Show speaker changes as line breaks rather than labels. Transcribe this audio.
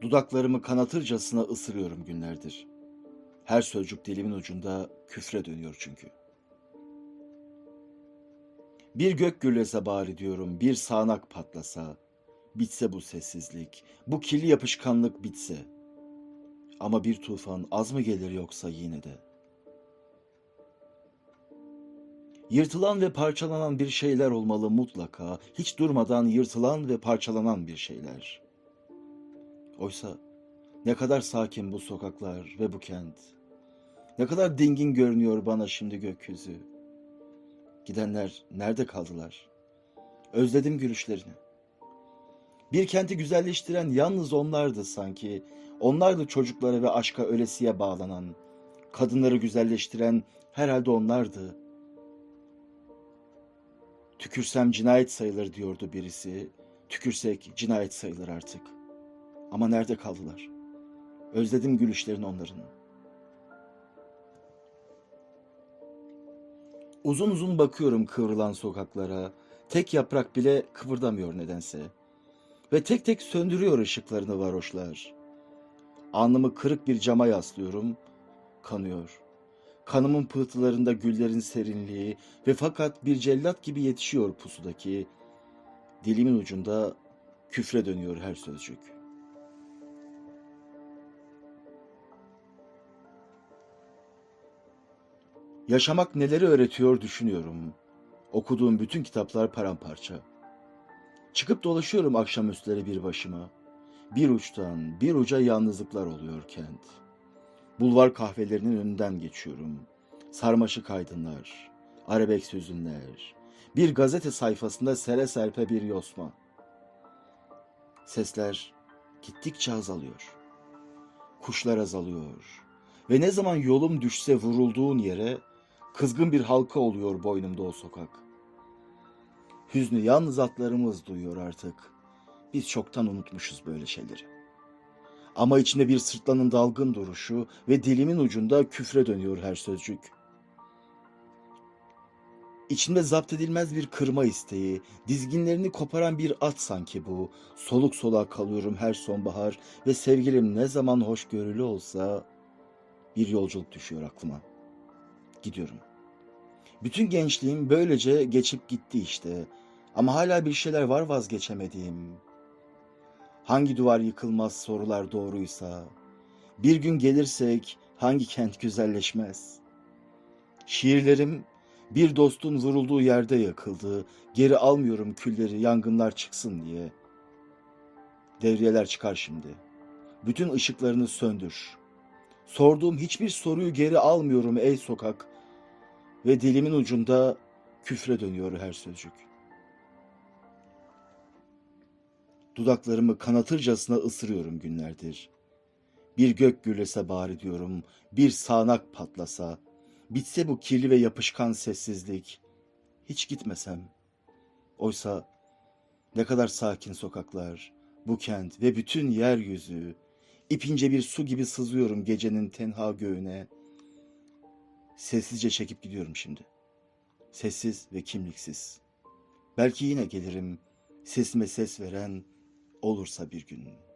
Dudaklarımı kanatırcasına ısırıyorum günlerdir. Her sözcük dilimin ucunda küfre dönüyor çünkü. Bir gök gürlese bari diyorum, bir sağanak patlasa, bitse bu sessizlik, bu kirli yapışkanlık bitse. Ama bir tufan az mı gelir yoksa yine de? Yırtılan ve parçalanan bir şeyler olmalı mutlaka, hiç durmadan yırtılan ve parçalanan bir şeyler. Oysa ne kadar sakin bu sokaklar ve bu kent. Ne kadar dingin görünüyor bana şimdi gökyüzü. Gidenler nerede kaldılar? Özledim gülüşlerini. Bir kenti güzelleştiren yalnız onlardı sanki. Onlardı çocuklara ve aşka ölesiye bağlanan. Kadınları güzelleştiren herhalde onlardı. Tükürsem cinayet sayılır diyordu birisi. Tükürsek cinayet sayılır artık. Ama nerede kaldılar? Özledim gülüşlerini onların. Uzun uzun bakıyorum kıvrılan sokaklara. Tek yaprak bile kıpırdamıyor nedense. Ve tek tek söndürüyor ışıklarını varoşlar. Alnımı kırık bir cama yaslıyorum. Kanıyor. Kanımın pıhtılarında güllerin serinliği ve fakat bir cellat gibi yetişiyor pusudaki. Dilimin ucunda küfre dönüyor her sözcük. Yaşamak neleri öğretiyor düşünüyorum. Okuduğum bütün kitaplar paramparça. Çıkıp dolaşıyorum akşamüstleri bir başıma. Bir uçtan bir uca yalnızlıklar oluyor kent. Bulvar kahvelerinin önünden geçiyorum. Sarmaşık aydınlar, arabek hüzünler. Bir gazete sayfasında sere serpe bir yosma. Sesler gittikçe azalıyor. Kuşlar azalıyor. Ve ne zaman yolum düşse vurulduğun yere kızgın bir halka oluyor boynumda o sokak. Hüznü yalnız atlarımız duyuyor artık. Biz çoktan unutmuşuz böyle şeyleri. Ama içinde bir sırtlanın dalgın duruşu ve dilimin ucunda küfre dönüyor her sözcük. İçimde zapt edilmez bir kırma isteği, dizginlerini koparan bir at sanki bu. Soluk soluğa kalıyorum her sonbahar ve sevgilim ne zaman hoşgörülü olsa bir yolculuk düşüyor aklıma. Gidiyorum. Bütün gençliğim böylece geçip gitti işte. Ama hala bir şeyler var vazgeçemediğim. Hangi duvar yıkılmaz sorular doğruysa, bir gün gelirsek hangi kent güzelleşmez? Şiirlerim bir dostun vurulduğu yerde yakıldı. Geri almıyorum külleri yangınlar çıksın diye. Devriyeler çıkar şimdi. Bütün ışıklarını söndür. Sorduğum hiçbir soruyu geri almıyorum ey sokak. Ve dilimin ucunda küfre dönüyor her sözcük. Dudaklarımı kanatırcasına ısırıyorum günlerdir. Bir gök gürlese bari diyorum, bir sağanak patlasa, bitse bu kirli ve yapışkan sessizlik, hiç gitmesem. Oysa ne kadar sakin sokaklar, bu kent ve bütün yeryüzü, ipince bir su gibi sızıyorum gecenin tenha göğüne. Sessizce çekip gidiyorum şimdi. Sessiz ve kimliksiz. Belki yine gelirim, sesime ses veren olursa bir gün.''